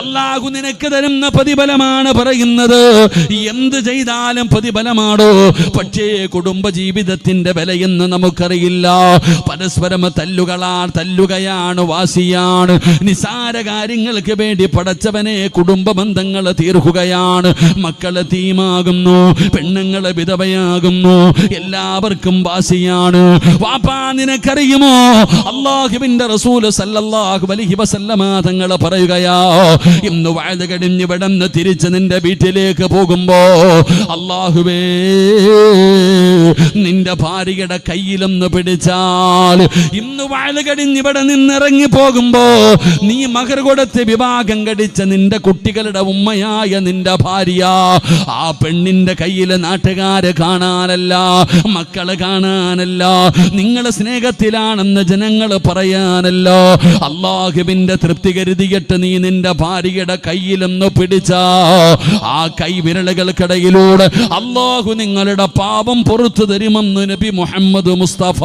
അള്ളാഹു നിനക്ക് തരുന്ന പ്രതിഫലമാണ് പറയുന്നത്. എന്ത് ചെയ്താലും പ്രതിഫലമാണോ പക്ഷേ കുടുംബ ജീവിതത്തിന്റെ വിലയെന്ന് നമുക്കറിയില്ല. പരസ്പരം തല്ലുകളാ തല്ലുകയാണ് വാസിയാണ് നിസാര കാര്യങ്ങൾക്ക് വേണ്ടി പടച്ചവനെ കുടുംബ ബന്ധങ്ങൾ തീർക്കുകയാണ്. മക്കളെ തീമാകുന്നു പെണ്ണുങ്ങളെ വിധവയാകുന്നു. എല്ലാവർക്കും വാസിയാണ് വാപ്പാ നിനക്കറിയുമോ? അള്ളാഹുവിന്റെ റസൂൽ സല്ലല്ലാഹു അലൈഹി വസല്ലമ തങ്ങൾ പറയുകയാ ഇന്ന് വാഴ കഴിഞ്ഞ് ഇവിടെ നിന്ന് തിരിച്ച് നിന്റെ വീട്ടിലേക്ക് പോകുമ്പോ അള്ളാഹുവേ നിന്റെ ഭാര്യയുടെ കയ്യിലൊന്ന് പിടിച്ചാൽ. ഇന്ന് വാഴ കഴിഞ്ഞ് ഇവിടെ നിന്നിറങ്ങി പോകുമ്പോ നീ മകർ കൊടുത്ത് വിവാഹം കടിച്ച നിന്റെ കുട്ടികളുടെ ഉമ്മയായ നിന്റെ ഭാര്യ ആ പെണ്ണിന്റെ കയ്യിൽ നാട്ടുകാര് കാണാനല്ല മക്കൾ കാണാനല്ല നിങ്ങളെ സ്നേഹത്തിലാണെന്ന് ജനങ്ങൾ പറയാനല്ല. അള്ളാഹുവിന്റെ തൃപ്തി കരുതിയിട്ട് നീ നിന്റെ ഭാര്യയുടെ കയ്യിലൊന്ന് പിടിച്ച ആ കൈവിരലുകൾക്കിടയിലൂടെ അള്ളാഹു നിങ്ങളുടെ പാപം പുറത്തു തരുമെന്ന് നബി മുഹമ്മദ് മുസ്തഫ